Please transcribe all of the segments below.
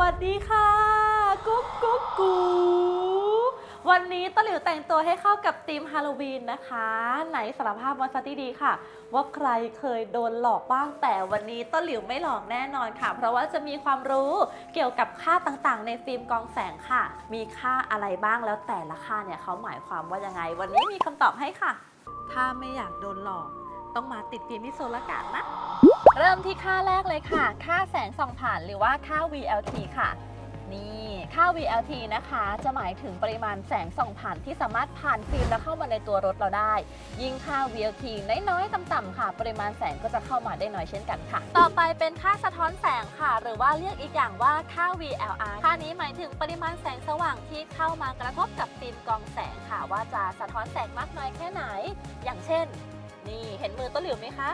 วัสดีค่ะ กุ๊กกุ๊กกูวันนี้ตะหลิวแต่งตัวให้เข้ากับธีมฮาโลวีนนะคะ ไหนสารภาพวันสติดีค่ะ ว่าใครเคยโดนหลอกบ้างแต่วันนี้ตะหลิวไม่หลอกแน่นอนค่ะ เพราะว่าจะมีความรู้เกี่ยวกับค่าต่างๆ ในฟิล์มกองแสงค่ะ มีค่าอะไรบ้างแล้วแต่ละค่าเนี่ยเขาหมายความว่ายังไง วันนี้มีคำตอบให้ค่ะ ถ้าไม่อยากโดนหลอก ต้องมาติดฟิล์มที่โซลากาดนะ เริ่มที่ค่าแรกเลยค่ะ ค่าแสงส่องผ่านหรือว่าค่า VLT ค่ะ นี่ค่า VLT นะคะ จะหมายถึงปริมาณแสงส่องผ่านที่สามารถผ่านฟิล์มแล้วเข้ามาในตัวรถเราได้ ยิ่งค่า VLT น้อยๆต่ำๆค่ะ ปริมาณแสงก็จะเข้ามาได้น้อยเช่นกันค่ะ ต่อไปเป็นค่าสะท้อนแสงค่ะ หรือว่าเรียกอีกอย่างว่าค่า VLR ค่านี้หมายถึงปริมาณแสงสว่างที่เข้ามากระทบกับฟิล์มกองแสงค่ะ ว่าจะสะท้อนแสงมากน้อยแค่ไหน อย่างเช่น นี่เห็นมือต้นหลิวไหมคะ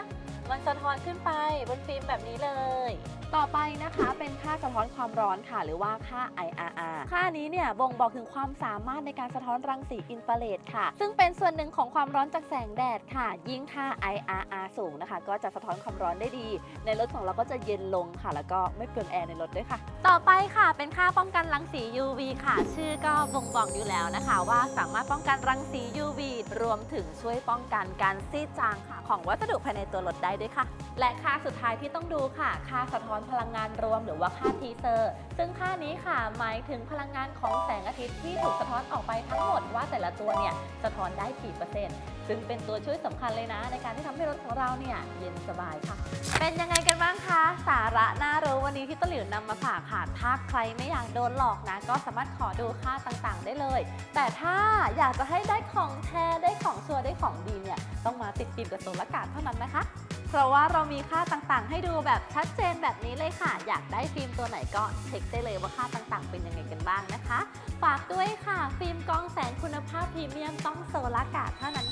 มันสะท้อนขึ้นไปบนฟิล์มแบบนี้เลย ต่อไปนะคะเป็นค่าสะท้อนความร้อนค่ะหรือว่าค่า IRR ค่านี้เนี่ยบ่งบอกถึงความสามารถในการสะท้อนรังสีอินฟราเรดค่ะ ซึ่งเป็นส่วนหนึ่งของความร้อนจากแสงแดดค่ะ ยิ่งค่า IRR สูงนะคะ ก็จะสะท้อนความร้อนได้ดี ในรถของเราก็จะเย็นลงค่ะ แล้วก็ไม่เปลืองแอร์ในรถด้วยค่ะ ต่อไปค่ะเป็นค่าป้องกันรังสี UV ค่ะ ชื่อก็บ่งบอกอยู่แล้วนะคะ ว่าสามารถป้องกันรังสี UV รวมถึงช่วยป้องกันการซีดจางค่ะของวัสดุภายในตัวรถได้ด้วยค่ะ และค่าสุดท้ายที่ต้องดูค่ะ ค่าสะท้อนพลังงานรวมหรือว่าค่าทีเซอร์ ซึ่งค่านี้ค่ะหมายถึงพลังงานของแสงอาทิตย์ที่ถูกสะท้อนออกไปทั้งหมดว่าแต่ละตัวเนี่ยสะท้อนได้กี่เปอร์เซ็นต์ซึ่งเป็นตัวช่วยสำคัญเลยนะ ในการที่ทำให้รถของเราเนี่ยเย็นสบายค่ะ เป็นยังไงกันบ้างคะ สาระน่ารู้วันนี้ที่ต้หลิวนำมาฝากค่ะถ้าใครไม่อยากโดนหลอกนะ ก็สามารถขอดูค่าต่างๆ ได้เลย แต่ถ้าอยากจะให้ได้ของแท้ได้ของชัวร์ได้ของดีเนี่ยต้องมาติดฟิล์มกับโซลาการ์ดเท่านั้นนะคะ เพราะว่าเรามีค่าต่างๆ ให้ดูแบบชัดเจนแบบนี้เลยค่ะ อยากได้ฟิล์มตัวไหนก็เช็คได้เลยว่าค่าต่างๆ เป็นยังไงกันบ้างนะคะ ฝากด้วยค่ะ ฟิล์มกองแสงคุณภาพพรีเมียมต้องโซลาร์กาดเท่านั้น